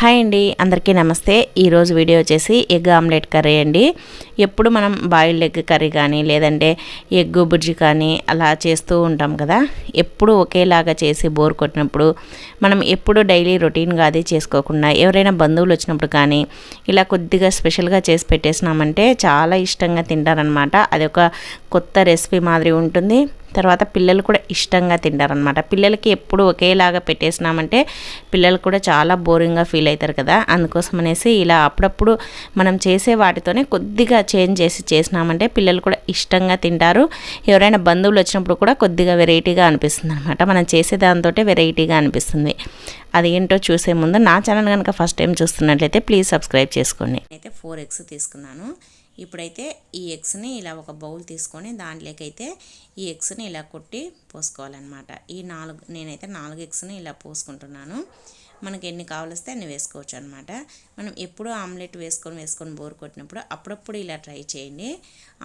Hi అండి అందరికీ నమస్తే. ఈరోజు వీడియో వచ్చేసి ఎగ్ ఆమ్లెట్ కర్రీ అండి. ఎప్పుడు మనం బాయిల్డ్ ఎగ్ కర్రీ కానీ లేదంటే ఎగ్ బుర్జీ కానీ అలా చేస్తూ ఉంటాం కదా. ఎప్పుడు ఒకేలాగా చేసి బోర్ కొట్టినప్పుడు మనం ఎప్పుడు డైలీ రొటీన్గా అది చేసుకోకుండా ఎవరైనా బంధువులు వచ్చినప్పుడు కానీ ఇలా కొద్దిగా స్పెషల్గా చేసి పెట్టేసినామంటే చాలా ఇష్టంగా తింటారనమాట అది ఒక కొత్త రెసిపీ మాదిరి ఉంటుంది. తర్వాత పిల్లలు కూడా ఇష్టంగా తింటారనమాట పిల్లలకి ఎప్పుడు ఒకేలాగా పెట్టేసినామంటే పిల్లలు కూడా చాలా బోరింగ్గా ఫీల్ అవుతారు కదా. అందుకోసం అనేసి ఇలా అప్పుడప్పుడు మనం చేసే వాటితోనే కొద్దిగా చేంజ్ చేసి చేసినామంటే పిల్లలు కూడా ఇష్టంగా తింటారు. ఎవరైనా బంధువులు వచ్చినప్పుడు కూడా కొద్దిగా వెరైటీగా అనిపిస్తుంది అనమాట మనం చేసే దాంతో వెరైటీగా అనిపిస్తుంది. అది ఏంటో చూసే ముందు నా ఛానల్ కనుక ఫస్ట్ టైం చూస్తున్నట్లయితే ప్లీజ్ సబ్స్క్రైబ్ చేసుకోండి. అయితే ఫోర్ ఎగ్స్ తీసుకున్నాను. ఇప్పుడైతే ఈ ఎగ్స్ని ఇలా ఒక బౌల్ తీసుకొని దాంట్లోకైతే ఈ ఎగ్స్ని ఇలా కొట్టి పోసుకోవాలన్నమాట. ఈ నాలుగు నేనైతే నాలుగు ఎగ్స్ని ఇలా పోసుకుంటున్నాను. మనకి ఎన్ని కావలిస్తే అన్ని వేసుకోవచ్చు అనమాట మనం ఎప్పుడూ ఆమ్లెట్ వేసుకొని వేసుకొని బోర్ కొట్టినప్పుడు అప్పుడప్పుడు ఇలా ట్రై చేయండి.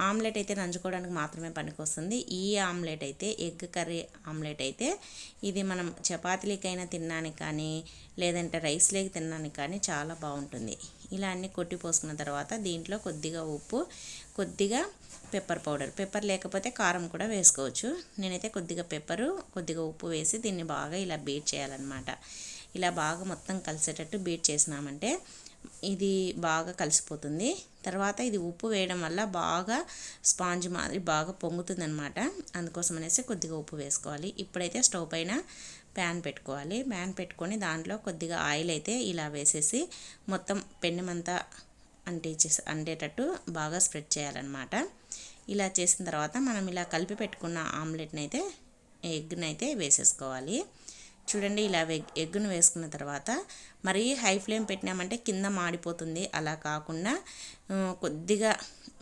ఆమ్లెట్ అయితే నంచుకోవడానికి మాత్రమే పనికొస్తుంది. ఈ ఆమ్లెట్ అయితే ఎగ్ కర్రీ ఆమ్లెట్ అయితే ఇది మనం చపాతీలకైనా తినడానికి కానీ లేదంటే రైస్లోకి తినడానికి కానీ చాలా బాగుంటుంది. ఇలా అన్ని కొట్టి పోసుకున్న తర్వాత దీంట్లో కొద్దిగా ఉప్పు కొద్దిగా పెప్పర్ పౌడర్. పెప్పర్ లేకపోతే కారం కూడా వేసుకోవచ్చు. నేనైతే కొద్దిగా పెప్పరు కొద్దిగా ఉప్పు వేసి దీన్ని బాగా ఇలా బీట్ చేయాలన్నమాట. ఇలా బాగా మొత్తం కలిసేటట్టు బీట్ చేసినామంటే ఇది బాగా కలిసిపోతుంది. తర్వాత ఇది ఉప్పు వేయడం వల్ల బాగా స్పాంజ్ మాదిరి బాగా పొంగుతుంది అనమాట అందుకోసం అనేసి కొద్దిగా ఉప్పు వేసుకోవాలి. ఇప్పుడైతే స్టవ్ పైన ప్యాన్ పెట్టుకోవాలి. ప్యాన్ పెట్టుకొని దాంట్లో కొద్దిగా ఆయిల్ అయితే ఇలా వేసేసి మొత్తం పెన్నమంతా అంటించేసి అంటేటట్టు బాగా స్ప్రెడ్ చేయాలన్నమాట. ఇలా చేసిన తర్వాత మనం ఇలా కలిపి పెట్టుకున్న ఆమ్లెట్ని అయితే ఎగ్ని అయితే వేసేసుకోవాలి. చూడండి ఇలా ఎగ్గును వేసుకున్న తర్వాత మరీ హై ఫ్లేమ్ పెట్టినామంటే కింద మాడిపోతుంది. అలా కాకుండా కొద్దిగా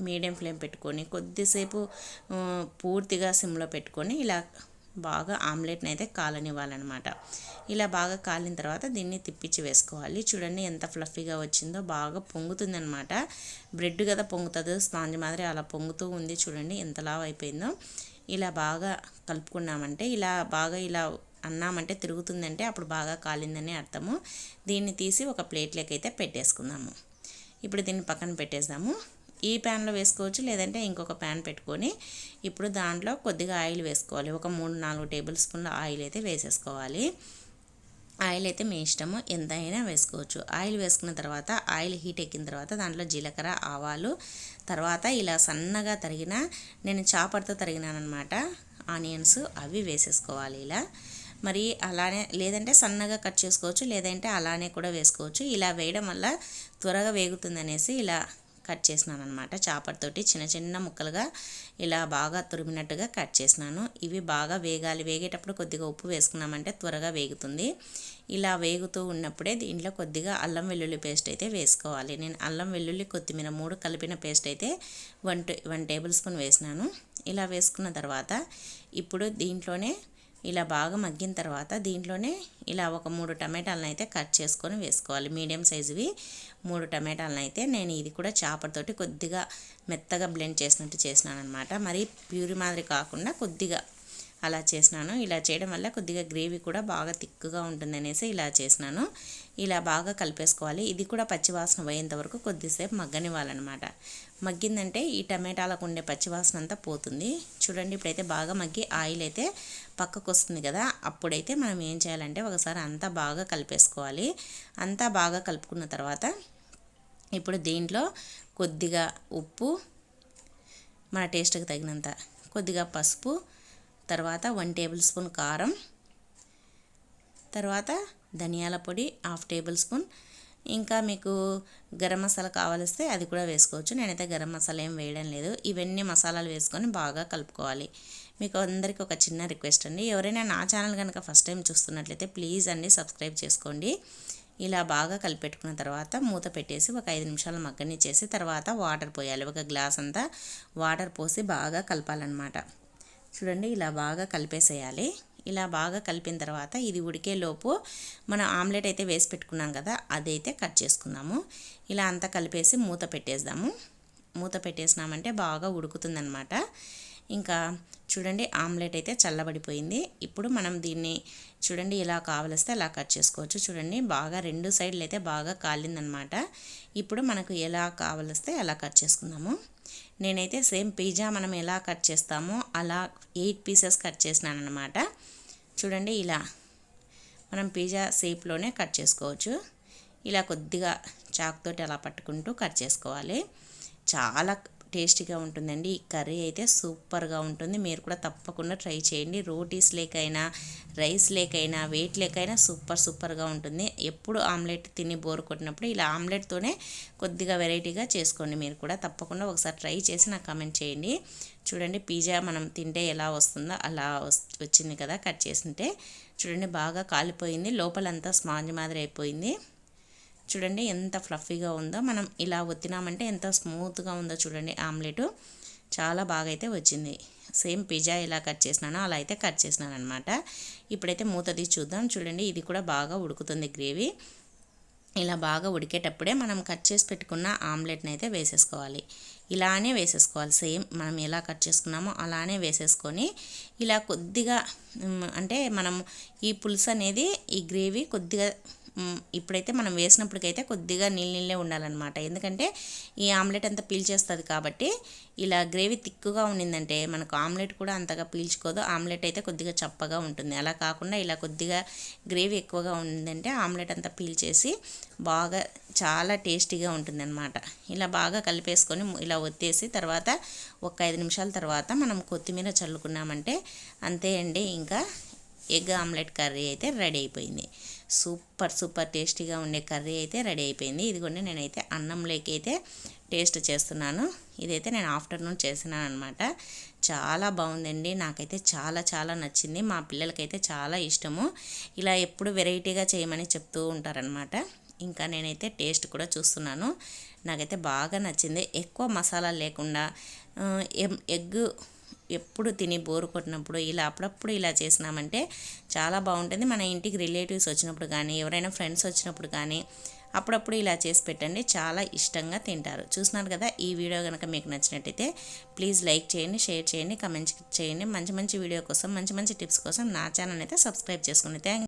మీడియం ఫ్లేమ్ పెట్టుకొని కొద్దిసేపు పూర్తిగా సిమ్లో పెట్టుకొని ఇలా బాగా ఆమ్లెట్ని అయితే కాలనివ్వాలన్నమాట. ఇలా బాగా కాలిన తర్వాత దీన్ని తిప్పించి వేసుకోవాలి. చూడండి ఎంత ఫ్లఫీగా వచ్చిందో బాగా పొంగుతుందనమాట బ్రెడ్ కదా పొంగుతుంది స్పాంజ్ మాదిరి అలా పొంగుతూ ఉంది చూడండి ఎంత లావ్ అయిపోయిందో. ఇలా బాగా కలుపుకున్నామంటే ఇలా బాగా ఇలా అన్నామంటే తిరుగుతుందంటే అప్పుడు బాగా కాలిందని అర్థము. దీన్ని తీసి ఒక ప్లేట్లోకి అయితే పెట్టేసుకుందాము. ఇప్పుడు దీన్ని పక్కన పెట్టేద్దాము. ఈ ప్యాన్లో వేసుకోవచ్చు లేదంటే ఇంకొక ప్యాన్ పెట్టుకొని ఇప్పుడు దాంట్లో కొద్దిగా ఆయిల్ వేసుకోవాలి. ఒక మూడు నాలుగు టేబుల్ స్పూన్ల ఆయిల్ అయితే వేసేసుకోవాలి. ఆయిల్ అయితే మీ ఇష్టము. ఎంత అయినా వేసుకోవచ్చు. ఆయిల్ వేసుకున్న తర్వాత ఆయిల్ హీట్ ఎక్కిన తర్వాత దాంట్లో జీలకర్ర ఆవాలు తర్వాత ఇలా సన్నగా తరిగిన నేను చాపర్తో తరిగినానమాట ఆనియన్స్ అవి వేసేసుకోవాలి ఇలా. మరి అలానే లేదంటే సన్నగా కట్ చేసుకోవచ్చు లేదంటే అలానే కూడా వేసుకోవచ్చు. ఇలా వేయడం వల్ల త్వరగా వేగుతుందనేసి ఇలా కట్ చేసినాను అనమాట చాపర్తోటి చిన్న చిన్న ముక్కలుగా ఇలా బాగా తురిమినట్టుగా కట్ చేసినాను. ఇవి బాగా వేగాలి. వేగేటప్పుడు కొద్దిగా ఉప్పు వేసుకున్నామంటే త్వరగా వేగుతుంది. ఇలా వేగుతూ ఉన్నప్పుడే దీంట్లో కొద్దిగా అల్లం వెల్లుల్లి పేస్ట్ అయితే వేసుకోవాలి. నేను అల్లం వెల్లుల్లి కొత్తిమీర మూడు కలిపిన పేస్ట్ అయితే వన్ వన్ టేబుల్ స్పూన్ వేసినాను. ఇలా వేసుకున్న తర్వాత ఇప్పుడు దీంట్లోనే ఇలా బాగా మగ్గిన తర్వాత దీంట్లోనే ఇలా ఒక మూడు టమాటాలను అయితే కట్ చేసుకొని వేసుకోవాలి. మీడియం సైజువి మూడు టమాటాలను అయితే నేను ఇది కూడా చాపతోటి కొద్దిగా మెత్తగా బ్లెండ్ చేసినట్టు చేసినాను అనమాట మరి ప్యూరి మాదిరి కాకుండా కొద్దిగా అలా చేసినాను. ఇలా చేయడం వల్ల కొద్దిగా గ్రేవీ కూడా బాగా తిక్కుగా ఉంటుందనేసి ఇలా చేసినాను. ఇలా బాగా కలిపేసుకోవాలి. ఇది కూడా పచ్చివాసన పోయేంత వరకు కొద్దిసేపు మగ్గనివ్వాలన్నమాట. మగ్గిందంటే ఈ టమాటాలకు ఉండే పచ్చివాసన అంతా పోతుంది. చూడండి ఇప్పుడైతే బాగా మగ్గి ఆయిల్ అయితే పక్కకు వస్తుంది కదా అప్పుడైతే మనం ఏం చేయాలంటే ఒకసారి అంతా బాగా కలిపేసుకోవాలి. అంతా బాగా కలుపుకున్న తర్వాత ఇప్పుడు దీంట్లో కొద్దిగా ఉప్పు మన టేస్ట్కి తగినంత కొద్దిగా పసుపు తర్వాత వన్ టేబుల్ స్పూన్ కారం తర్వాత ధనియాల పొడి హాఫ్ టేబుల్ స్పూన్ ఇంకా మీకు గరం మసాలా కావాలిస్తే అది కూడా వేసుకోవచ్చు. నేనైతే గరం మసాలా ఏం వేయడం లేదు. ఇవన్నీ మసాలాలు వేసుకొని బాగా కలుపుకోవాలి. మీకు అందరికీ ఒక చిన్న రిక్వెస్ట్ అండి. ఎవరైనా నా ఛానల్ కనుక ఫస్ట్ టైం చూస్తున్నట్లయితే ప్లీజ్ అండి సబ్స్క్రైబ్ చేసుకోండి. ఇలా బాగా కలిపెట్టుకున్న తర్వాత మూత పెట్టేసి ఒక ఐదు నిమిషాలు మగ్గని చేసి తర్వాత వాటర్ పోయాలి. ఒక గ్లాస్ అంతా వాటర్ పోసి బాగా కలపాలన్నమాట. చూడండి ఇలా బాగా కలిపేసేయాలి. ఇలా బాగా కలిపిన తర్వాత ఇది ఉడికేలోపు మనం ఆమ్లెట్ అయితే వేసి పెట్టుకున్నాం కదా అదైతే కట్ చేసుకుందాము. ఇలా అంతా కలిపేసి మూత పెట్టేద్దాము. మూత పెట్టేసినామంటే బాగా ఉడుకుతుందనమాట ఇంకా చూడండి ఆమ్లెట్ అయితే చల్లబడిపోయింది. ఇప్పుడు మనం దీన్ని చూడండి ఇలా కావలిస్తే అలా కట్ చేసుకోవచ్చు. చూడండి బాగా రెండు సైడ్లు అయితే బాగా కాలిందనమాట. ఇప్పుడు మనకు ఎలా కావలిస్తే అలా కట్ చేసుకుందాము. నేనైతే సేమ్ పిజ్జా మనం ఎలా కట్ చేస్తామో అలా ఎయిట్ పీసెస్ కట్ చేసినాను అనమాట చూడండి ఇలా మనం పిజ్జా షేప్లోనే కట్ చేసుకోవచ్చు. ఇలా కొద్దిగా చాక్తోటి అలా పట్టుకుంటూ కట్ చేసుకోవాలి. చాలా టేస్టీగా ఉంటుందండి. ఈ కర్రీ అయితే సూపర్గా ఉంటుంది. మీరు కూడా తప్పకుండా ట్రై చేయండి. రోటీస్ లేకైనా రైస్ లేకైనా వెయిట్ లేకైనా సూపర్ సూపర్గా ఉంటుంది. ఎప్పుడు ఆమ్లెట్ తిని బోర్ కొట్టినప్పుడు ఇలా ఆమ్లెట్తోనే కొద్దిగా వెరైటీగా చేసుకోండి. మీరు కూడా తప్పకుండా ఒకసారి ట్రై చేసి నాకు కమెంట్ చేయండి. చూడండి పిజ్జా మనం తింటే ఎలా వస్తుందో అలా వచ్చింది కదా కట్ చేసింటే. చూడండి బాగా కాలిపోయింది. లోపలంతా స్మాంజ్ మాదిరి అయిపోయింది. చూడండి ఎంత ఫ్లఫీగా ఉందో. మనం ఇలా ఒత్తినామంటే ఎంత స్మూత్గా ఉందో చూడండి ఆమ్లెట్. చాలా బాగా అయితే వచ్చింది. సేమ్ పిజ్జా ఎలా కట్ చేసినానో అలా అయితే కట్ చేసినాను అనమాట ఇప్పుడైతే మూతది చూద్దాం. చూడండి ఇది కూడా బాగా ఉడుకుతుంది గ్రేవీ. ఇలా బాగా ఉడికేటప్పుడే మనం కట్ చేసి పెట్టుకున్న ఆమ్లెట్ని అయితే వేసేసుకోవాలి. ఇలానే వేసేసుకోవాలి. సేమ్ మనం ఎలా కట్ చేసుకున్నామో అలానే వేసేసుకొని ఇలా కొద్దిగా అంటే మనం ఈ పులుసు అనేది ఈ గ్రేవీ కొద్దిగా ఇప్పుడైతే మనం వేసినప్పటికైతే కొద్దిగా నీళ్ళు నీళ్ళే ఉండాలన్నమాట. ఎందుకంటే ఈ ఆమ్లెట్ అంతా పీల్చేస్తుంది కాబట్టి ఇలా గ్రేవీ తిక్కుగా ఉండిందంటే మనకు ఆమ్లెట్ కూడా అంతగా పీల్చుకోదు. ఆమ్లెట్ అయితే కొద్దిగా చప్పగా ఉంటుంది. అలా కాకుండా ఇలా కొద్దిగా గ్రేవీ ఎక్కువగా ఉందంటే ఆమ్లెట్ అంతా పీల్చేసి బాగా చాలా టేస్టీగా ఉంటుంది అనమాట ఇలా బాగా కలిపేసుకొని ఇలా ఒత్తేసి తర్వాత ఒక ఐదు నిమిషాల తర్వాత మనం కొత్తిమీర చల్లుకున్నామంటే అంతే అండి. ఇంకా ఎగ్ ఆమ్లెట్ కర్రీ అయితే రెడీ అయిపోయింది. సూపర్ సూపర్ టేస్టీగా ఉండే కర్రీ అయితే రెడీ అయిపోయింది. ఇదిగోండి నేనైతే అన్నంలోకి అయితే టేస్ట్ చేస్తున్నాను. ఇదైతే నేను ఆఫ్టర్నూన్ చేసినాను అనమాట చాలా బాగుందండి. నాకైతే చాలా చాలా నచ్చింది. మా పిల్లలకైతే చాలా ఇష్టము. ఇలా ఎప్పుడు వెరైటీగా చేయమని చెప్తూ ఉంటారనమాట ఇంకా నేనైతే టేస్ట్ కూడా చూస్తున్నాను. నాకైతే బాగా నచ్చింది. ఎక్కువ మసాలా లేకుండా ఎగ్ ఎప్పుడు తిని బోరు కొట్టినప్పుడు ఇలా అప్పుడప్పుడు ఇలా చేసినామంటే చాలా బాగుంటుంది. మన ఇంటికి రిలేటివ్స్ వచ్చినప్పుడు కానీ ఎవరైనా ఫ్రెండ్స్ వచ్చినప్పుడు కానీ అప్పుడప్పుడు ఇలా చేసి పెట్టండి. చాలా ఇష్టంగా తింటారు. చూస్తున్నారు కదా ఈ వీడియో కనుక మీకు నచ్చినట్టయితే ప్లీజ్ లైక్ చేయండి షేర్ చేయండి కమెంట్ చేయండి. మంచి మంచి వీడియో కోసం మంచి మంచి టిప్స్ కోసం నా ఛానల్ అయితే సబ్స్క్రైబ్ చేసుకోండి థ్యాంక్